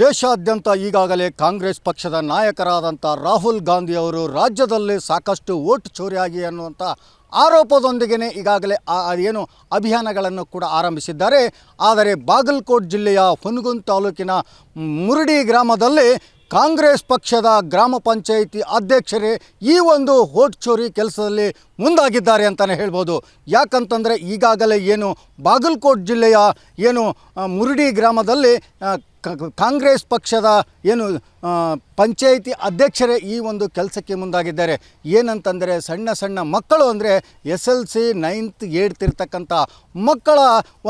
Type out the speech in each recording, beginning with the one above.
ದೇಶಾದ್ಯಂತ ಈಗಾಗಲೇ ಕಾಂಗ್ರೆಸ್ ಪಕ್ಷದ ನಾಯಕರಾದಂಥ ರಾಹುಲ್ ಗಾಂಧಿ ಅವರು ರಾಜ್ಯದಲ್ಲಿ ಸಾಕಷ್ಟು ವೋಟ್ ಚೋರಿಯಾಗಿ ಅನ್ನುವಂಥ ಆರೋಪದೊಂದಿಗೆ ಈಗಾಗಲೇ ಏನು ಅಭಿಯಾನಗಳನ್ನು ಕೂಡ ಆರಂಭಿಸಿದ್ದಾರೆ. ಆದರೆ ಬಾಗಲಕೋಟ್ ಜಿಲ್ಲೆಯ ಹುನಗುನ್ ತಾಲೂಕಿನ ಮುರುಡಿ ಗ್ರಾಮದಲ್ಲಿ ಕಾಂಗ್ರೆಸ್ ಪಕ್ಷದ ಗ್ರಾಮ ಪಂಚಾಯಿತಿ ಅಧ್ಯಕ್ಷರೇ ಈ ಒಂದು ಓಟ್ ಚೋರಿ ಕೆಲಸದಲ್ಲಿ ಮುಂದಾಗಿದ್ದಾರೆ ಅಂತಲೇ ಹೇಳ್ಬೋದು. ಯಾಕಂತಂದರೆ ಈಗಾಗಲೇ ಏನು ಬಾಗಲಕೋಟ್ ಜಿಲ್ಲೆಯ ಏನು ಮುರುಡಿ ಗ್ರಾಮದಲ್ಲಿ ಕಾಂಗ್ರೆಸ್ ಪಕ್ಷದ ಏನು ಪಂಚಾಯಿತಿ ಅಧ್ಯಕ್ಷರೇ ಈ ಒಂದು ಕೆಲಸಕ್ಕೆ ಮುಂದಾಗಿದ್ದಾರೆ. ಏನಂತಂದರೆ ಸಣ್ಣ ಸಣ್ಣ ಮಕ್ಕಳು ಅಂದರೆ ಎಸ್ ಎಲ್ ಸಿ ನೈನ್ತ್ ಏಡ್ತಿರ್ತಕ್ಕಂಥ ಮಕ್ಕಳ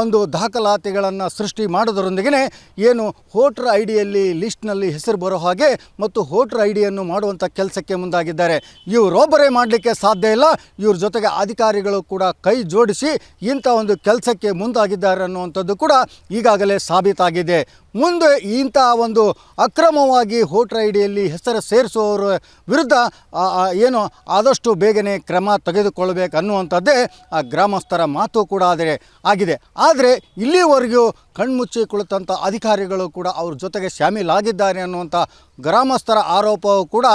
ಒಂದು ದಾಖಲಾತಿಗಳನ್ನು ಸೃಷ್ಟಿ ಮಾಡೋದರೊಂದಿಗೆ ಏನು ವೋಟ್ರ್ ಐ ಡಿಯಲ್ಲಿ ಲಿಸ್ಟ್ನಲ್ಲಿ ಹೆಸರು ಬರೋ ಹಾಗೆ ಮತ್ತು ವೋಟ್ರ್ ಐ ಡಿಯನ್ನು ಮಾಡುವಂಥ ಕೆಲಸಕ್ಕೆ ಮುಂದಾಗಿದ್ದಾರೆ. ಇವರೊಬ್ಬರೇ ಮಾಡಲಿಕ್ಕೆ ಸಾಧ್ಯ ಇಲ್ಲ. ಇವ್ರ ಜೊತೆಗೆ ಅಧಿಕಾರಿಗಳು ಕೂಡ ಕೈ ಜೋಡಿಸಿ ಇಂಥ ಒಂದು ಕೆಲಸಕ್ಕೆ ಮುಂದಾಗಿದ್ದಾರೆ ಅನ್ನುವಂಥದ್ದು ಕೂಡ ಈಗಾಗಲೇ ಸಾಬೀತಾಗಿದೆ. ಮುಂದೆ ಇಂಥ ಒಂದು ಅಕ್ರಮವಾಗಿ ಹೋಟ್ರ್ ಐಡಿಯಲ್ಲಿ ಹೆಸರು ಸೇರಿಸುವವರ ವಿರುದ್ಧ ಏನು ಆದಷ್ಟು ಬೇಗನೆ ಕ್ರಮ ತೆಗೆದುಕೊಳ್ಳಬೇಕು ಅನ್ನುವಂಥದ್ದೇ ಆ ಗ್ರಾಮಸ್ಥರ ಮಾತು ಕೂಡ ಆದರೆ ಆಗಿದೆ. ಆದರೆ ಇಲ್ಲಿವರೆಗೂ ಕಣ್ಮುಚ್ಚಿ ಕುಳಿತಂಥ ಅಧಿಕಾರಿಗಳು ಕೂಡ ಅವ್ರ ಜೊತೆಗೆ ಶಾಮೀಲಾಗಿದ್ದಾರೆ ಅನ್ನುವಂಥ ಗ್ರಾಮಸ್ಥರ ಆರೋಪವು ಕೂಡ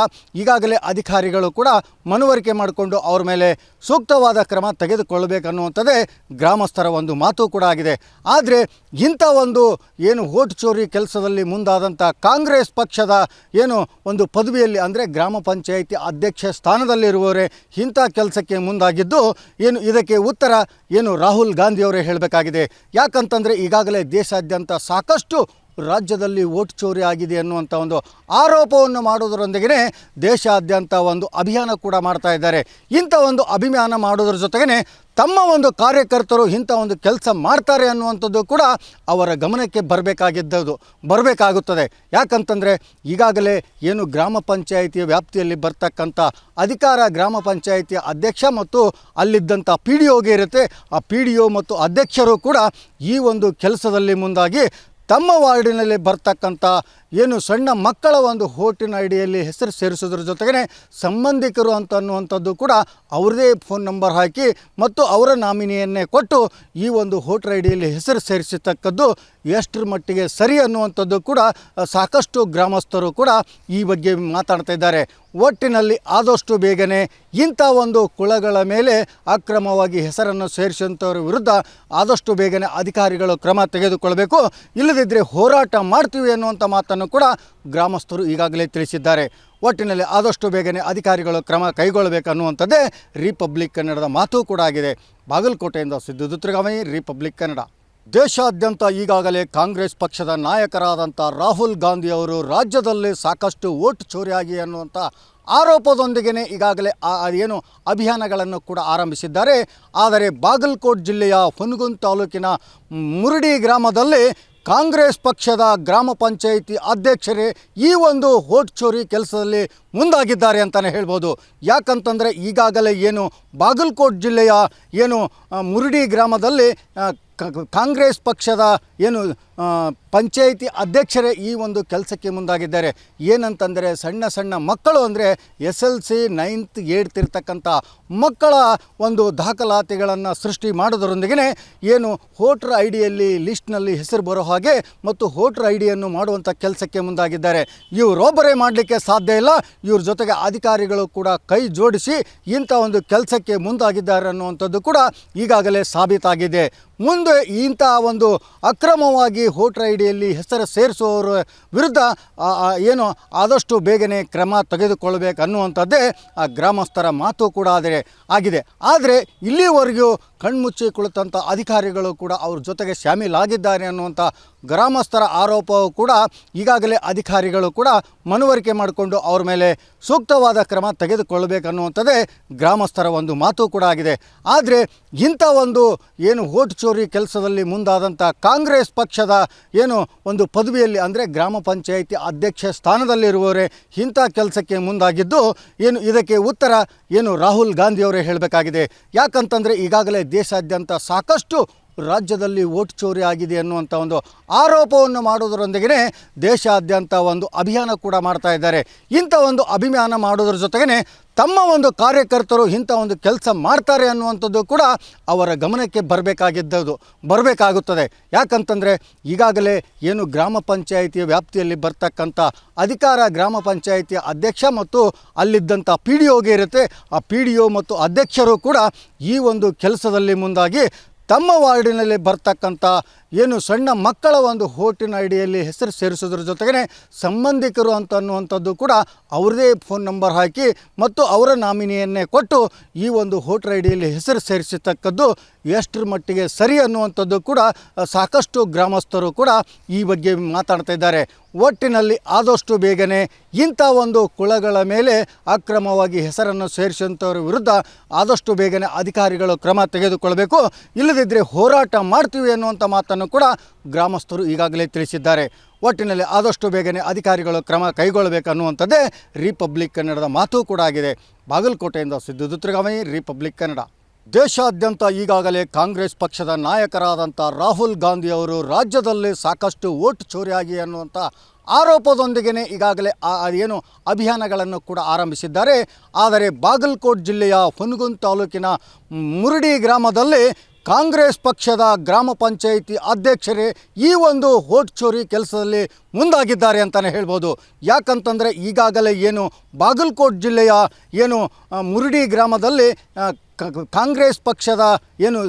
ಈಗಾಗಲೇ ಅಧಿಕಾರಿಗಳು ಕೂಡ ಮನವರಿಕೆ ಮಾಡಿಕೊಂಡು ಅವ್ರ ಮೇಲೆ ಸೂಕ್ತವಾದ ಕ್ರಮ ತೆಗೆದುಕೊಳ್ಳಬೇಕನ್ನುವಂಥದ್ದೇ ಗ್ರಾಮಸ್ಥರ ಒಂದು ಮಾತು ಕೂಡ ಆಗಿದೆ. ಆದರೆ ಇಂಥ ಒಂದು ಏನು ಓಟ್ ಚೋರಿ ಕೆಲಸದಲ್ಲಿ ಮುಂದಾದಂಥ ಕಾಂಗ್ರೆಸ್ ಪಕ್ಷದ ಏನು ಒಂದು ಪದವಿಯಲ್ಲಿ ಅಂದರೆ ಗ್ರಾಮ ಪಂಚಾಯಿತಿ ಅಧ್ಯಕ್ಷ ಸ್ಥಾನದಲ್ಲಿರುವವರೇ ಇಂಥ ಕೆಲಸಕ್ಕೆ ಮುಂದಾಗಿದ್ದು ಏನು ಇದಕ್ಕೆ ಉತ್ತರ ಏನು ರಾಹುಲ್ ಗಾಂಧಿಯವರೇ ಹೇಳಬೇಕಾಗಿದೆ. ಯಾಕಂತಂದರೆ ಈಗಾಗಲೇ ದೇಶಾದ್ಯಂತ ಸಾಕಷ್ಟು ರಾಜ್ಯದಲ್ಲಿ ವೋಟ್ ಚೋರಿ ಆಗಿದೆ ಅನ್ನುವಂಥ ಒಂದು ಆರೋಪವನ್ನು ಮಾಡೋದರೊಂದಿಗೆ ದೇಶಾದ್ಯಂತ ಒಂದು ಅಭಿಯಾನ ಕೂಡ ಮಾಡ್ತಾ ಇದ್ದಾರೆ. ಇಂಥ ಒಂದು ಅಭಿಯಾನ ಮಾಡೋದ್ರ ಜೊತೆಗೇ ತಮ್ಮ ಒಂದು ಕಾರ್ಯಕರ್ತರು ಇಂಥ ಒಂದು ಕೆಲಸ ಮಾಡ್ತಾರೆ ಅನ್ನುವಂಥದ್ದು ಕೂಡ ಅವರ ಗಮನಕ್ಕೆ ಬರಬೇಕಾಗಿದ್ದದು, ಬರಬೇಕಾಗುತ್ತದೆ. ಯಾಕಂತಂದರೆ ಈಗಾಗಲೇ ಏನು ಗ್ರಾಮ ಪಂಚಾಯಿತಿಯ ವ್ಯಾಪ್ತಿಯಲ್ಲಿ ಬರ್ತಕ್ಕಂಥ ಅಧಿಕಾರ ಗ್ರಾಮ ಪಂಚಾಯಿತಿಯ ಅಧ್ಯಕ್ಷ ಮತ್ತು ಅಲ್ಲಿದ್ದಂಥ ಪಿ ಡಿ ಒಗೆ ಇರುತ್ತೆ. ಆ ಪಿ ಡಿ ಒ ಮತ್ತು ಅಧ್ಯಕ್ಷರು ಕೂಡ ಈ ಒಂದು ಕೆಲಸದಲ್ಲಿ ಮುಂದಾಗಿ ತಮ್ಮ ವಾರ್ಡಿನಲ್ಲಿ ಬರ್ತಕ್ಕಂಥ ಏನು ಸಣ್ಣ ಮಕ್ಕಳ ಒಂದು ಹೋಟಿನ ಐಡಿಯಲ್ಲಿ ಹೆಸರು ಸೇರಿಸೋದ್ರ ಜೊತೆಗೇ ಸಂಬಂಧಿಕರು ಅಂತ ಅನ್ನುವಂಥದ್ದು ಕೂಡ ಅವ್ರದೇ ಫೋನ್ ನಂಬರ್ ಹಾಕಿ ಮತ್ತು ಅವರ ನಾಮಿನಿಯನ್ನೇ ಕೊಟ್ಟು ಈ ಒಂದು ಹೋಟ್ರ್ ಐಡಿಯಲ್ಲಿ ಹೆಸರು ಸೇರಿಸತಕ್ಕದ್ದು ಎಷ್ಟರ ಮಟ್ಟಿಗೆ ಸರಿ ಅನ್ನುವಂಥದ್ದು ಕೂಡ ಸಾಕಷ್ಟು ಗ್ರಾಮಸ್ಥರು ಕೂಡ ಈ ಬಗ್ಗೆ ಮಾತಾಡ್ತಾ ಇದ್ದಾರೆ. ಒಟ್ಟಿನಲ್ಲಿ ಆದಷ್ಟು ಬೇಗನೆ ಇಂಥ ಒಂದು ಕುಳಗಳ ಮೇಲೆ ಅಕ್ರಮವಾಗಿ ಹೆಸರನ್ನು ಸೇರಿಸಿದಂಥವ್ರ ವಿರುದ್ಧ ಆದಷ್ಟು ಬೇಗನೆ ಅಧಿಕಾರಿಗಳು ಕ್ರಮ ತೆಗೆದುಕೊಳ್ಳಬೇಕು ಇಲ್ಲದಿದ್ದರೆ ಹೋರಾಟ ಮಾಡ್ತೀವಿ ಅನ್ನುವಂಥ ಮಾತನ್ನು ಕೂಡ ಗ್ರಾಮಸ್ಥರು ಈಗಾಗಲೇ ತಿಳಿಸಿದ್ದಾರೆ. ಒಟ್ಟಿನಲ್ಲಿ ಆದಷ್ಟು ಬೇಗನೆ ಅಧಿಕಾರಿಗಳು ಕ್ರಮ ಕೈಗೊಳ್ಳಬೇಕನ್ನುವಂಥದ್ದೇ ರಿಪಬ್ಲಿಕ್ ಕನ್ನಡದ ಮಾತು ಕೂಡ ಆಗಿದೆ. ಬಾಗಲಕೋಟೆಯಿಂದ ಸಿದ್ದು ದುತ್ರಗಾಮಿ ರಿಪಬ್ಲಿಕ್ ಕನ್ನಡ. ದೇಶಾದ್ಯಂತ ಈಗಾಗಲೇ ಕಾಂಗ್ರೆಸ್ ಪಕ್ಷದ ನಾಯಕರಾದಂಥ ರಾಹುಲ್ ಗಾಂಧಿ ಅವರು ರಾಜ್ಯದಲ್ಲಿ ಸಾಕಷ್ಟು ವೋಟ್ ಚೋರಿಯಾಗಿ ಅನ್ನುವಂಥ ಆರೋಪದೊಂದಿಗೆ ಈಗಾಗಲೇ ಏನು ಅಭಿಯಾನಗಳನ್ನು ಕೂಡ ಆರಂಭಿಸಿದ್ದಾರೆ. ಆದರೆ ಬಾಗಲಕೋಟ್ ಜಿಲ್ಲೆಯ ಹುನಗುನ್ ತಾಲೂಕಿನ ಮುರುಡಿ ಗ್ರಾಮದಲ್ಲಿ ಕಾಂಗ್ರೆಸ್ ಪಕ್ಷದ ಗ್ರಾಮ ಪಂಚಾಯಿತಿ ಅಧ್ಯಕ್ಷರೇ ಈ ಒಂದು ಓಟ್ ಚೋರಿ ಕೆಲಸದಲ್ಲಿ ಮುಂದಾಗಿದ್ದಾರೆ ಅಂತಲೇ ಹೇಳ್ಬೋದು. ಯಾಕಂತಂದರೆ ಈಗಾಗಲೇ ಏನು ಬಾಗಲಕೋಟ್ ಜಿಲ್ಲೆಯ ಏನು ಮುರುಡಿ ಗ್ರಾಮದಲ್ಲಿ ಕಾಂಗ್ರೆಸ್ ಪಕ್ಷದ ಏನು ಪಂಚಾಯಿತಿ ಅಧ್ಯಕ್ಷರೇ ಈ ಒಂದು ಕೆಲಸಕ್ಕೆ ಮುಂದಾಗಿದ್ದಾರೆ. ಏನಂತಂದರೆ ಸಣ್ಣ ಸಣ್ಣ ಮಕ್ಕಳು ಅಂದರೆ ಎಸ್ ಎಲ್ ಸಿ ನೈನ್ತ್ ಏಡ್ತಿರ್ತಕ್ಕಂಥ ಮಕ್ಕಳ ಒಂದು ದಾಖಲಾತಿಗಳನ್ನು ಸೃಷ್ಟಿ ಮಾಡೋದರೊಂದಿಗೆ ಏನು ವೋಟ್ರ್ ಐ ಡಿಯಲ್ಲಿ ಲಿಸ್ಟ್ನಲ್ಲಿ ಹೆಸರು ಬರೋ ಹಾಗೆ ಮತ್ತು ವೋಟ್ರ್ ಐ ಡಿಯನ್ನು ಮಾಡುವಂಥ ಕೆಲಸಕ್ಕೆ ಮುಂದಾಗಿದ್ದಾರೆ. ಇವರೊಬ್ಬರೇ ಮಾಡಲಿಕ್ಕೆ ಸಾಧ್ಯ ಇಲ್ಲ. ಇವ್ರ ಜೊತೆಗೆ ಅಧಿಕಾರಿಗಳು ಕೂಡ ಕೈ ಜೋಡಿಸಿ ಇಂಥ ಒಂದು ಕೆಲಸಕ್ಕೆ ಮುಂದಾಗಿದ್ದಾರೆ ಅನ್ನುವಂಥದ್ದು ಕೂಡ ಈಗಾಗಲೇ ಸಾಬೀತಾಗಿದೆ. ಮುಂದೆ ಇಂಥ ಒಂದು ಅಕ್ರಮವಾಗಿ ಹೋಟ್ರ್ ಐಡಿಯಲ್ಲಿ ಡಿಯಲ್ಲಿ ಹೆಸರು ಸೇರಿಸುವವರ ವಿರುದ್ಧ ಏನು ಆದಷ್ಟು ಬೇಗನೆ ಕ್ರಮ ತೆಗೆದುಕೊಳ್ಳಬೇಕು ಅನ್ನುವಂಥದ್ದೇ ಆ ಗ್ರಾಮಸ್ಥರ ಮಾತು ಕೂಡ ಆದರೆ ಆಗಿದೆ. ಆದರೆ ಇಲ್ಲಿವರೆಗೂ ಕಣ್ಮುಚ್ಚಿ ಕುಳಿತಂಥ ಅಧಿಕಾರಿಗಳು ಕೂಡ ಅವ್ರ ಜೊತೆಗೆ ಶಾಮೀಲಾಗಿದ್ದಾರೆ ಅನ್ನುವಂಥ ಗ್ರಾಮಸ್ಥರ ಆರೋಪವು ಕೂಡ ಈಗಾಗಲೇ ಅಧಿಕಾರಿಗಳು ಕೂಡ ಮನವರಿಕೆ ಮಾಡಿಕೊಂಡು ಅವರ ಮೇಲೆ ಸೂಕ್ತವಾದ ಕ್ರಮ ತೆಗೆದುಕೊಳ್ಳಬೇಕನ್ನುವಂಥದ್ದೇ ಗ್ರಾಮಸ್ಥರ ಒಂದು ಮಾತು ಕೂಡ ಆಗಿದೆ. ಆದರೆ ಇಂಥ ಒಂದು ಏನು ಓಟ್ ಚೋರಿ ಕೆಲಸದಲ್ಲಿ ಮುಂದಾದಂಥ ಕಾಂಗ್ರೆಸ್ ಪಕ್ಷದ ಏನು ಒಂದು ಪದವಿಯಲ್ಲಿ ಅಂದರೆ ಗ್ರಾಮ ಪಂಚಾಯಿತಿ ಅಧ್ಯಕ್ಷ ಸ್ಥಾನದಲ್ಲಿರುವವರೇ ಇಂಥ ಕೆಲಸಕ್ಕೆ ಮುಂದಾಗಿದ್ದು ಏನು ಇದಕ್ಕೆ ಉತ್ತರ ಏನು ರಾಹುಲ್ ಗಾಂಧಿಯವರೇ ಹೇಳಬೇಕಾಗಿದೆ. ಯಾಕಂತಂದರೆ ಈಗಾಗಲೇ ದೇಶಾದ್ಯಂತ ಸಾಕಷ್ಟು ರಾಜ್ಯದಲ್ಲಿ ಓಟ್ ಚೋರಿ ಆಗಿದೆ ಅನ್ನುವಂಥ ಒಂದು ಆರೋಪವನ್ನು ಮಾಡುವುದರೊಂದಿಗೆ ದೇಶಾದ್ಯಂತ ಒಂದು ಅಭಿಯಾನ ಕೂಡ ಮಾಡ್ತಾ ಇದ್ದಾರೆ. ಇಂಥ ಒಂದು ಅಭಿಯಾನ ಮಾಡೋದ್ರ ಜೊತೆಗೇ ತಮ್ಮ ಒಂದು ಕಾರ್ಯಕರ್ತರು ಇಂಥ ಒಂದು ಕೆಲಸ ಮಾಡ್ತಾರೆ ಅನ್ನುವಂಥದ್ದು ಕೂಡ ಅವರ ಗಮನಕ್ಕೆ ಬರಬೇಕಾಗಿದ್ದದು, ಬರಬೇಕಾಗುತ್ತದೆ. ಯಾಕಂತಂದರೆ ಈಗಾಗಲೇ ಏನು ಗ್ರಾಮ ಪಂಚಾಯಿತಿಯ ವ್ಯಾಪ್ತಿಯಲ್ಲಿ ಬರ್ತಕ್ಕಂಥ ಅಧಿಕಾರ ಗ್ರಾಮ ಪಂಚಾಯಿತಿಯ ಅಧ್ಯಕ್ಷ ಮತ್ತು ಅಲ್ಲಿದ್ದಂಥ ಪಿ ಡಿ ಒಗೆ ಇರುತ್ತೆ. ಆ ಪಿ ಡಿ ಒ ಮತ್ತು ಅಧ್ಯಕ್ಷರು ಕೂಡ ಈ ಒಂದು ಕೆಲಸದಲ್ಲಿ ಮುಂದಾಗಿ ತಮ್ಮ ವಾರ್ಡಿನಲ್ಲಿ ಬರ್ತಕ್ಕಂಥ ಏನು ಸಣ್ಣ ಮಕ್ಕಳ ಒಂದು ಹೋಟಿನ ಐಡಿಯಲ್ಲಿ ಹೆಸರು ಸೇರಿಸೋದ್ರ ಜೊತೆಗೇ ಸಂಬಂಧಿಕರು ಅಂತ ಅನ್ನುವಂಥದ್ದು ಕೂಡ ಅವ್ರದೇ ಫೋನ್ ನಂಬರ್ ಹಾಕಿ ಮತ್ತು ಅವರ ನಾಮಿನಿಯನ್ನೇ ಕೊಟ್ಟು ಈ ಒಂದು ಹೋಟ್ರ್ ಐಡಿಯಲ್ಲಿ ಹೆಸರು ಸೇರಿಸತಕ್ಕದ್ದು ಎಷ್ಟರ ಮಟ್ಟಿಗೆ ಸರಿ ಅನ್ನುವಂಥದ್ದು ಕೂಡ ಸಾಕಷ್ಟು ಗ್ರಾಮಸ್ಥರು ಕೂಡ ಈ ಬಗ್ಗೆ ಮಾತಾಡ್ತಾ ಇದ್ದಾರೆ. ಒಟ್ಟಿನಲ್ಲಿ ಆದಷ್ಟು ಬೇಗನೆ ಇಂಥ ಒಂದು ಕುಳಗಳ ಮೇಲೆ ಅಕ್ರಮವಾಗಿ ಹೆಸರನ್ನು ಸೇರಿಸಿದಂಥವ್ರ ವಿರುದ್ಧ ಆದಷ್ಟು ಬೇಗನೆ ಅಧಿಕಾರಿಗಳು ಕ್ರಮ ತೆಗೆದುಕೊಳ್ಬೇಕು. ಇಲ್ಲದಿದ್ದರೆ ಹೋರಾಟ ಮಾಡ್ತೀವಿ ಅನ್ನುವಂಥ ಮಾತನ್ನು ಕೂಡ ಗ್ರಾಮಸ್ಥರು ಈಗಾಗಲೇ ತಿಳಿಸಿದ್ದಾರೆ. ಒಟ್ಟಿನಲ್ಲಿ ಆದಷ್ಟು ಬೇಗನೆ ಅಧಿಕಾರಿಗಳು ಕ್ರಮ ಕೈಗೊಳ್ಳಬೇಕನ್ನುವಂಥದ್ದೇ ರಿಪಬ್ಲಿಕ್ ಕನ್ನಡದ ಮಾತು ಕೂಡ ಆಗಿದೆ. ಬಾಗಲಕೋಟೆಯಿಂದ ಸಿದ್ದು ದುತ್ರಗಾಮಿ ರಿಪಬ್ಲಿಕ್ ಕನ್ನಡ ದೇಶಾದ್ಯಂತ ಈಗಾಗಲೇ ಕಾಂಗ್ರೆಸ್ ಪಕ್ಷದ ನಾಯಕರಾದಂಥ ರಾಹುಲ್ ಗಾಂಧಿ ಅವರು ರಾಜ್ಯದಲ್ಲಿ ಸಾಕಷ್ಟು ಓಟ್ ಚೋರಿಯಾಗಿ ಅನ್ನುವಂಥ ಆರೋಪದೊಂದಿಗೆ ಈಗಾಗಲೇ ಏನು ಅಭಿಯಾನಗಳನ್ನು ಕೂಡ ಆರಂಭಿಸಿದ್ದಾರೆ. ಆದರೆ ಬಾಗಲಕೋಟ್ ಜಿಲ್ಲೆಯ ಹುನಗುನ್ ತಾಲೂಕಿನ ಮುರುಡಿ ಗ್ರಾಮದಲ್ಲಿ ಕಾಂಗ್ರೆಸ್ ಪಕ್ಷದ ಗ್ರಾಮ ಪಂಚಾಯಿತಿ ಅಧ್ಯಕ್ಷರೇ ಈ ಒಂದು ಓಟ್ ಚೋರಿ ಕೆಲಸದಲ್ಲಿ ಮುಂದಾಗಿದ್ದಾರೆ ಅಂತಲೇ ಹೇಳ್ಬೋದು. ಯಾಕಂತಂದರೆ ಈಗಾಗಲೇ ಏನು ಬಾಗಲಕೋಟ್ ಜಿಲ್ಲೆಯ ಏನು ಮುರುಡಿ ಗ್ರಾಮದಲ್ಲಿ ಕಾಂಗ್ರೆಸ್ ಪಕ್ಷದ ಏನು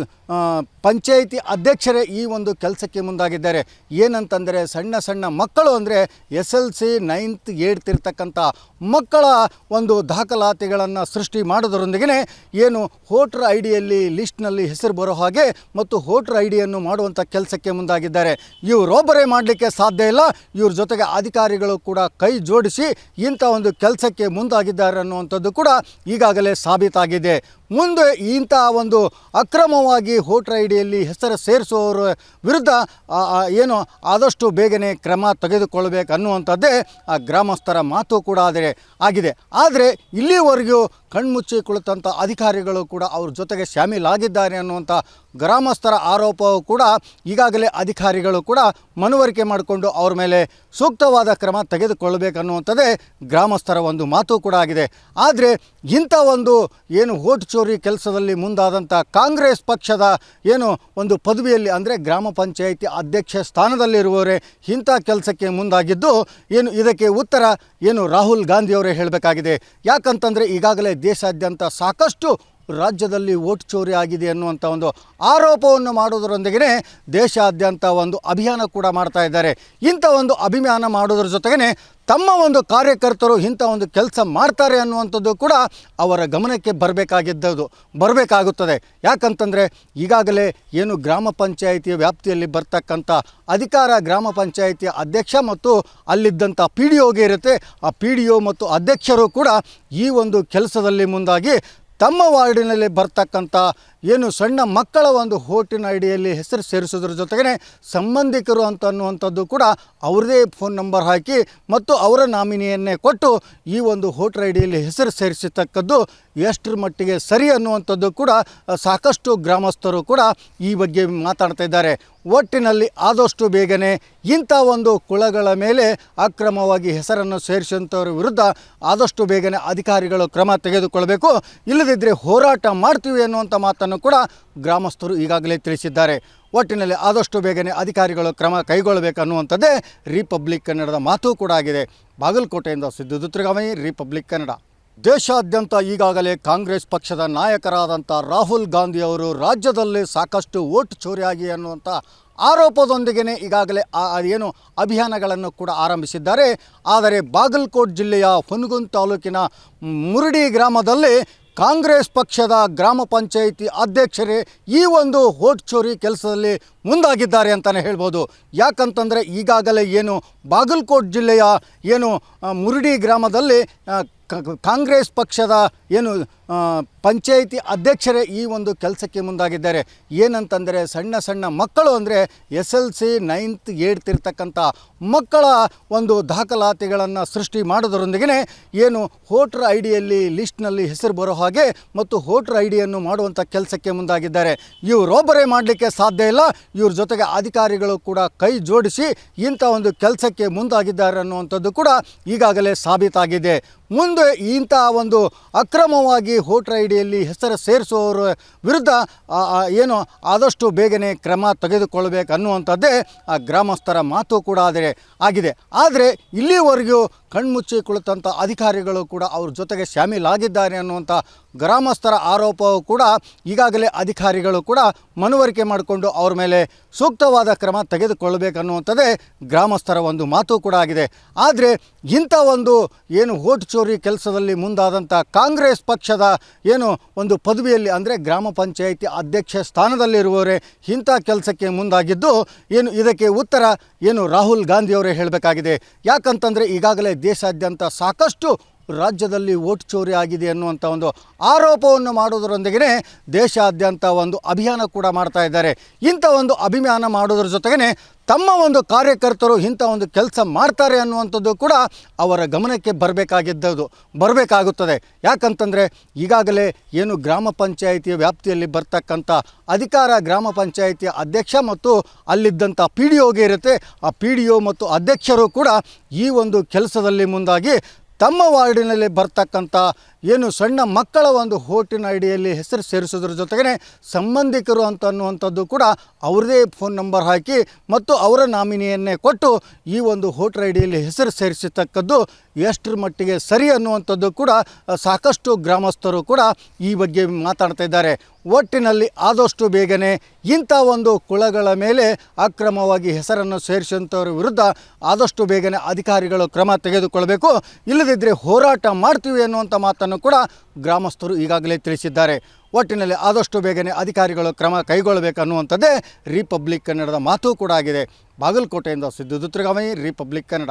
ಪಂಚಾಯಿತಿ ಅಧ್ಯಕ್ಷರೇ ಈ ಒಂದು ಕೆಲಸಕ್ಕೆ ಮುಂದಾಗಿದ್ದಾರೆ. ಏನಂತಂದರೆ ಸಣ್ಣ ಸಣ್ಣ ಮಕ್ಕಳು ಅಂದರೆ S L C ninth eighth ಇರ್ತಕ್ಕಂಥ ಮಕ್ಕಳ ಒಂದು ದಾಖಲಾತಿಗಳನ್ನು ಸೃಷ್ಟಿ ಮಾಡೋದರೊಂದಿಗೆ ಏನು ವೋಟ್ರ್ ಐ ಡಿಯಲ್ಲಿ ಲಿಸ್ಟ್ನಲ್ಲಿ ಹೆಸರು ಬರೋ ಹಾಗೆ ಮತ್ತು ವೋಟ್ರ್ ಐ ಡಿಯನ್ನು ಮಾಡುವಂಥ ಕೆಲಸಕ್ಕೆ ಮುಂದಾಗಿದ್ದಾರೆ. ಇವರೊಬ್ಬರೇ ಮಾಡಲಿಕ್ಕೆ ಸಾಧ್ಯ ಇಲ್ಲ. ಇವ್ರ ಜೊತೆಗೆ ಅಧಿಕಾರಿಗಳು ಕೂಡ ಕೈ ಜೋಡಿಸಿ ಇಂಥ ಒಂದು ಕೆಲಸಕ್ಕೆ ಮುಂದಾಗಿದ್ದಾರೆ ಅನ್ನುವಂಥದ್ದು ಕೂಡ ಈಗಾಗಲೇ ಸಾಬೀತಾಗಿದೆ. ಮುಂದೆ ಇಂಥ ಒಂದು ಅಕ್ರಮವಾಗಿ ವೋಟ್ರ್ ಐಡಿಯಲ್ಲಿ ಹೆಸರು ಸೇರಿಸುವವರ ವಿರುದ್ಧ ಏನು ಆದಷ್ಟು ಬೇಗನೆ ಕ್ರಮ ತೆಗೆದುಕೊಳ್ಳಬೇಕು ಅನ್ನುವಂಥದ್ದೇ ಆ ಗ್ರಾಮಸ್ಥರ ಮಾತು ಕೂಡ ಆದರೆ ಆಗಿದೆ. ಆದರೆ ಇಲ್ಲಿವರೆಗೂ ಕಣ್ಮುಚ್ಚಿ ಕುಳಿತಂಥ ಅಧಿಕಾರಿಗಳು ಕೂಡ ಅವ್ರ ಜೊತೆಗೆ ಶಾಮೀಲಾಗಿದ್ದಾರೆ ಅನ್ನುವಂಥ ಗ್ರಾಮಸ್ಥರ ಆರೋಪವು ಕೂಡ ಈಗಾಗಲೇ ಅಧಿಕಾರಿಗಳು ಕೂಡ ಮನವರಿಕೆ ಮಾಡಿಕೊಂಡು ಅವ್ರ ಮೇಲೆ ಸೂಕ್ತವಾದ ಕ್ರಮ ತೆಗೆದುಕೊಳ್ಳಬೇಕನ್ನುವಂಥದ್ದೇ ಗ್ರಾಮಸ್ಥರ ಒಂದು ಮಾತು ಕೂಡ ಆಗಿದೆ. ಆದರೆ ಇಂಥ ಒಂದು ಏನು ಓಟ್ ಚೋರಿ ಕೆಲಸದಲ್ಲಿ ಮುಂದಾದಂಥ ಕಾಂಗ್ರೆಸ್ ಪಕ್ಷದ ಏನು ಒಂದು ಪದವಿಯಲ್ಲಿ ಅಂದರೆ ಗ್ರಾಮ ಪಂಚಾಯಿತಿ ಅಧ್ಯಕ್ಷ ಸ್ಥಾನದಲ್ಲಿರುವವರೇ ಇಂಥ ಕೆಲಸಕ್ಕೆ ಮುಂದಾಗಿದ್ದು ಏನು ಇದಕ್ಕೆ ಉತ್ತರ ಏನು ರಾಹುಲ್ ಗಾಂಧಿಯವರೇ ಹೇಳಬೇಕಾಗಿದೆ. ಯಾಕಂತಂದರೆ ಈಗಾಗಲೇ ದೇಶಾದ್ಯಂತ ಸಾಕಷ್ಟು ರಾಜ್ಯದಲ್ಲಿ ವೋಟ್ ಚೋರಿ ಆಗಿದೆ ಅನ್ನುವಂಥ ಒಂದು ಆರೋಪವನ್ನು ಮಾಡೋದರೊಂದಿಗೆ ದೇಶಾದ್ಯಂತ ಒಂದು ಅಭಿಯಾನ ಕೂಡ ಮಾಡ್ತಾ ಇದ್ದಾರೆ. ಇಂಥ ಒಂದು ಅಭಿಯಾನ ಮಾಡೋದ್ರ ಜೊತೆಗೇ ತಮ್ಮ ಒಂದು ಕಾರ್ಯಕರ್ತರು ಇಂಥ ಒಂದು ಕೆಲಸ ಮಾಡ್ತಾರೆ ಅನ್ನುವಂಥದ್ದು ಕೂಡ ಅವರ ಗಮನಕ್ಕೆ ಬರಬೇಕಾಗಿದ್ದದು, ಬರಬೇಕಾಗುತ್ತದೆ. ಯಾಕಂತಂದರೆ ಈಗಾಗಲೇ ಏನು ಗ್ರಾಮ ಪಂಚಾಯಿತಿಯ ವ್ಯಾಪ್ತಿಯಲ್ಲಿ ಬರ್ತಕ್ಕಂಥ ಅಧಿಕಾರ ಗ್ರಾಮ ಪಂಚಾಯಿತಿಯ ಅಧ್ಯಕ್ಷ ಮತ್ತು ಅಲ್ಲಿದ್ದಂಥ ಪಿ ಡಿ ಒಗೆ ಇರುತ್ತೆ. ಆ ಪಿ ಡಿ ಒ ಮತ್ತು ಅಧ್ಯಕ್ಷರು ಕೂಡ ಈ ಒಂದು ಕೆಲಸದಲ್ಲಿ ಮುಂದಾಗಿ ತಮ್ಮ ವಾರ್ಡಿನಲ್ಲಿ ಬರ್ತಕ್ಕಂಥ ಏನು ಸಣ್ಣ ಮಕ್ಕಳ ಒಂದು ಹೋಟಿನ ಐಡಿಯಲ್ಲಿ ಹೆಸರು ಸೇರಿಸೋದ್ರ ಜೊತೆಗೆ ಸಂಬಂಧಿಕರು ಅಂತ ಅನ್ನುವಂಥದ್ದು ಕೂಡ ಅವ್ರದೇ ಫೋನ್ ನಂಬರ್ ಹಾಕಿ ಮತ್ತು ಅವರ ನಾಮಿನಿಯನ್ನೇ ಕೊಟ್ಟು ಈ ಒಂದು ಹೋಟ್ರ್ ಐಡಿಯಲ್ಲಿ ಹೆಸರು ಸೇರಿಸತಕ್ಕದ್ದು ಎಷ್ಟರ ಮಟ್ಟಿಗೆ ಸರಿ ಅನ್ನುವಂಥದ್ದು ಕೂಡ ಸಾಕಷ್ಟು ಗ್ರಾಮಸ್ಥರು ಕೂಡ ಈ ಬಗ್ಗೆ ಮಾತಾಡ್ತಾ ಇದ್ದಾರೆ. ಒಟ್ಟಿನಲ್ಲಿ ಆದಷ್ಟು ಬೇಗನೆ ಇಂಥ ಒಂದು ಕುಳಗಳ ಮೇಲೆ ಅಕ್ರಮವಾಗಿ ಹೆಸರನ್ನು ಸೇರಿಸಿದಂಥವ್ರ ವಿರುದ್ಧ ಆದಷ್ಟು ಬೇಗನೆ ಅಧಿಕಾರಿಗಳು ಕ್ರಮ ತೆಗೆದುಕೊಳ್ಬೇಕು. ಇಲ್ಲದಿದ್ದರೆ ಹೋರಾಟ ಮಾಡ್ತೀವಿ ಅನ್ನುವಂಥ ಮಾತನ್ನು ಕೂಡ ಗ್ರಾಮಸ್ಥರು ಈಗಾಗಲೇ ತಿಳಿಸಿದ್ದಾರೆ. ಒಟ್ಟಿನಲ್ಲಿ ಆದಷ್ಟು ಬೇಗನೆ ಅಧಿಕಾರಿಗಳು ಕ್ರಮ ಕೈಗೊಳ್ಳಬೇಕನ್ನುವಂಥದ್ದೇ ರಿಪಬ್ಲಿಕ್ ಕನ್ನಡದ ಮಾತು ಕೂಡ ಆಗಿದೆ. ಬಾಗಲಕೋಟೆಯಿಂದ ಸಿದ್ದು ದುತ್ರಗಾಮಿ ರಿಪಬ್ಲಿಕ್ ಕನ್ನಡ ದೇಶಾದ್ಯಂತ ಈಗಾಗಲೇ ಕಾಂಗ್ರೆಸ್ ಪಕ್ಷದ ನಾಯಕರಾದಂಥ ರಾಹುಲ್ ಗಾಂಧಿ ಅವರು ರಾಜ್ಯದಲ್ಲಿ ಸಾಕಷ್ಟು ಓಟ್ ಚೋರಿಯಾಗಿ ಅನ್ನುವಂಥ ಆರೋಪದೊಂದಿಗೆ ಈಗಾಗಲೇ ಏನು ಅಭಿಯಾನಗಳನ್ನು ಕೂಡ ಆರಂಭಿಸಿದ್ದಾರೆ. ಆದರೆ ಬಾಗಲಕೋಟ್ ಜಿಲ್ಲೆಯ ಹುನಗುನ್ ತಾಲೂಕಿನ ಮುರುಡಿ ಗ್ರಾಮದಲ್ಲಿ ಕಾಂಗ್ರೆಸ್ ಪಕ್ಷದ ಗ್ರಾಮ ಪಂಚಾಯಿತಿ ಅಧ್ಯಕ್ಷರೇ ಈ ಒಂದು ಓಟ್ ಚೋರಿ ಕೆಲಸದಲ್ಲಿ ಮುಂದಾಗಿದ್ದಾರೆ ಅಂತಲೇ ಹೇಳ್ಬೋದು. ಯಾಕಂತಂದರೆ ಈಗಾಗಲೇ ಏನು ಬಾಗಲಕೋಟ್ ಜಿಲ್ಲೆಯ ಏನು ಮುರುಡಿ ಗ್ರಾಮದಲ್ಲಿ ಕಾಂಗ್ರೆಸ್ ಪಕ್ಷದ ಏನು ಪಂಚಾಯಿತಿ ಅಧ್ಯಕ್ಷರೇ ಈ ಒಂದು ಕೆಲಸಕ್ಕೆ ಮುಂದಾಗಿದ್ದಾರೆ. ಏನಂತಂದರೆ ಸಣ್ಣ ಸಣ್ಣ ಮಕ್ಕಳು ಅಂದರೆ S L C ninth eighth ಇರ್ತಕ್ಕಂಥ ಮಕ್ಕಳ ಒಂದು ದಾಖಲಾತಿಗಳನ್ನು ಸೃಷ್ಟಿ ಮಾಡೋದರೊಂದಿಗೆ ಏನು ವೋಟ್ರ್ ಐ ಡಿಯಲ್ಲಿ ಲಿಸ್ಟ್ನಲ್ಲಿ ಹೆಸರು ಬರೋ ಹಾಗೆ ಮತ್ತು ವೋಟ್ರ್ ಐ ಡಿಯನ್ನು ಮಾಡುವಂಥ ಕೆಲಸಕ್ಕೆ ಮುಂದಾಗಿದ್ದಾರೆ. ಇವರೊಬ್ಬರೇ ಮಾಡಲಿಕ್ಕೆ ಸಾಧ್ಯ ಇಲ್ಲ. ಇವ್ರ ಜೊತೆಗೆ ಅಧಿಕಾರಿಗಳು ಕೂಡ ಕೈ ಜೋಡಿಸಿ ಇಂಥ ಒಂದು ಕೆಲಸಕ್ಕೆ ಮುಂದಾಗಿದ್ದಾರೆ ಅನ್ನುವಂಥದ್ದು ಕೂಡ ಈಗಾಗಲೇ ಸಾಬೀತಾಗಿದೆ. ಮುಂದೆ ಇಂಥ ಒಂದು ಅಕ್ರಮವಾಗಿ ವೋಟ್ರ್ ಐಡಿಯಲ್ಲಿ ಹೆಸರು ಸೇರಿಸುವವರ ವಿರುದ್ಧ ಏನು ಆದಷ್ಟು ಬೇಗನೆ ಕ್ರಮ ತೆಗೆದುಕೊಳ್ಳಬೇಕು ಅನ್ನುವಂಥದ್ದೇ ಆ ಗ್ರಾಮಸ್ಥರ ಮಾತು ಕೂಡ ಆದರೆ ಆಗಿದೆ. ಆದರೆ ಇಲ್ಲಿವರೆಗೂ ಕಣ್ಮುಚ್ಚಿ ಕುಳಿತಂಥ ಅಧಿಕಾರಿಗಳು ಕೂಡ ಅವ್ರ ಜೊತೆಗೆ ಶಾಮೀಲಾಗಿದ್ದಾರೆ ಅನ್ನುವಂಥ ಗ್ರಾಮಸ್ಥರ ಆರೋಪವು ಕೂಡ ಈಗಾಗಲೇ ಅಧಿಕಾರಿಗಳು ಕೂಡ ಮನವರಿಕೆ ಮಾಡಿಕೊಂಡು ಅವ್ರ ಮೇಲೆ ಸೂಕ್ತವಾದ ಕ್ರಮ ತೆಗೆದುಕೊಳ್ಳಬೇಕನ್ನುವಂಥದ್ದೇ ಗ್ರಾಮಸ್ಥರ ಒಂದು ಮಾತು ಕೂಡ ಆಗಿದೆ. ಆದರೆ ಇಂಥ ಒಂದು ಏನು ಓಟ್ ಚೋರಿ ಕೆಲಸದಲ್ಲಿ ಮುಂದಾದಂಥ ಕಾಂಗ್ರೆಸ್ ಪಕ್ಷದ ಏನು ಒಂದು ಪದವಿಯಲ್ಲಿ ಅಂದರೆ ಗ್ರಾಮ ಪಂಚಾಯಿತಿ ಅಧ್ಯಕ್ಷ ಸ್ಥಾನದಲ್ಲಿರುವವರೇ ಇಂಥ ಕೆಲಸಕ್ಕೆ ಮುಂದಾಗಿದ್ದು ಏನು ಇದಕ್ಕೆ ಉತ್ತರ ಏನು ರಾಹುಲ್ ಗಾಂಧಿಯವರೇ ಹೇಳಬೇಕಾಗಿದೆ. ಯಾಕಂತಂದರೆ ಈಗಾಗಲೇ ದೇಶಾದ್ಯಂತ ಸಾಕಷ್ಟು ರಾಜ್ಯದಲ್ಲಿ ವೋಟ್ ಚೋರಿ ಆಗಿದೆ ಅನ್ನುವಂಥ ಒಂದು ಆರೋಪವನ್ನು ಮಾಡೋದರೊಂದಿಗೆ ದೇಶಾದ್ಯಂತ ಒಂದು ಅಭಿಯಾನ ಕೂಡ ಮಾಡ್ತಾ ಇದ್ದಾರೆ. ಇಂಥ ಒಂದು ಅಭಿಯಾನ ಮಾಡೋದ್ರ ಜೊತೆಗೇ ತಮ್ಮ ಒಂದು ಕಾರ್ಯಕರ್ತರು ಇಂಥ ಒಂದು ಕೆಲಸ ಮಾಡ್ತಾರೆ ಅನ್ನುವಂಥದ್ದು ಕೂಡ ಅವರ ಗಮನಕ್ಕೆ ಬರಬೇಕಾಗಿದ್ದದು, ಬರಬೇಕಾಗುತ್ತದೆ. ಯಾಕಂತಂದರೆ ಈಗಾಗಲೇ ಏನು ಗ್ರಾಮ ಪಂಚಾಯಿತಿಯ ವ್ಯಾಪ್ತಿಯಲ್ಲಿ ಬರ್ತಕ್ಕಂಥ ಅಧಿಕಾರ ಗ್ರಾಮ ಪಂಚಾಯಿತಿಯ ಅಧ್ಯಕ್ಷ ಮತ್ತು ಅಲ್ಲಿದ್ದಂಥ ಪಿ ಡಿ ಒಗೆ ಇರುತ್ತೆ. ಆ ಪಿ ಡಿ ಒ ಮತ್ತು ಅಧ್ಯಕ್ಷರು ಕೂಡ ಈ ಒಂದು ಕೆಲಸದಲ್ಲಿ ಮುಂದಾಗಿ ತಮ್ಮ ವಾರ್ಡಿನಲ್ಲಿ ಬರ್ತಕ್ಕಂಥ ಏನು ಸಣ್ಣ ಮಕ್ಕಳ ಒಂದು ಹೋಟಿನ ಐಡಿಯಲ್ಲಿ ಹೆಸರು ಸೇರಿಸೋದ್ರ ಜೊತೆಗೆ ಸಂಬಂಧಿಕರು ಅಂತ ಅನ್ನುವಂಥದ್ದು ಕೂಡ ಅವ್ರದೇ ಫೋನ್ ನಂಬರ್ ಹಾಕಿ ಮತ್ತು ಅವರ ನಾಮಿನಿಯನ್ನೇ ಕೊಟ್ಟು ಈ ಒಂದು ಹೋಟ್ರ್ ಐಡಿಯಲ್ಲಿ ಹೆಸರು ಸೇರಿಸತಕ್ಕದ್ದು ಎಷ್ಟರ ಮಟ್ಟಿಗೆ ಸರಿ ಅನ್ನುವಂಥದ್ದು ಕೂಡ ಸಾಕಷ್ಟು ಗ್ರಾಮಸ್ಥರು ಕೂಡ ಈ ಬಗ್ಗೆ ಮಾತಾಡ್ತಾ ಇದ್ದಾರೆ. ಒಟ್ಟಿನಲ್ಲಿ ಆದಷ್ಟು ಬೇಗನೆ ಇಂಥ ಒಂದು ಕುಳಗಳ ಮೇಲೆ ಅಕ್ರಮವಾಗಿ ಹೆಸರನ್ನು ಸೇರಿಸಿದಂಥವ್ರ ವಿರುದ್ಧ ಆದಷ್ಟು ಬೇಗನೆ ಅಧಿಕಾರಿಗಳು ಕ್ರಮ ತೆಗೆದುಕೊಳ್ಬೇಕು. ಇಲ್ಲದಿದ್ದರೆ ಹೋರಾಟ ಮಾಡ್ತೀವಿ ಅನ್ನುವಂಥ ಮಾತನ್ನು ಕೂಡ ಗ್ರಾಮಸ್ಥರು ಈಗಾಗಲೇ ತಿಳಿಸಿದ್ದಾರೆ. ಒಟ್ಟಿನಲ್ಲಿ ಆದಷ್ಟು ಬೇಗನೆ ಅಧಿಕಾರಿಗಳು ಕ್ರಮ ಕೈಗೊಳ್ಳಬೇಕನ್ನುವಂಥದ್ದೇ ರಿಪಬ್ಲಿಕ್ ಕನ್ನಡದ ಮಾತು ಕೂಡ ಆಗಿದೆ. ಬಾಗಲಕೋಟೆಯಿಂದ ಸಿದ್ದು ದುತ್ರಗಾಮಿ ರಿಪಬ್ಲಿಕ್ ಕನ್ನಡ.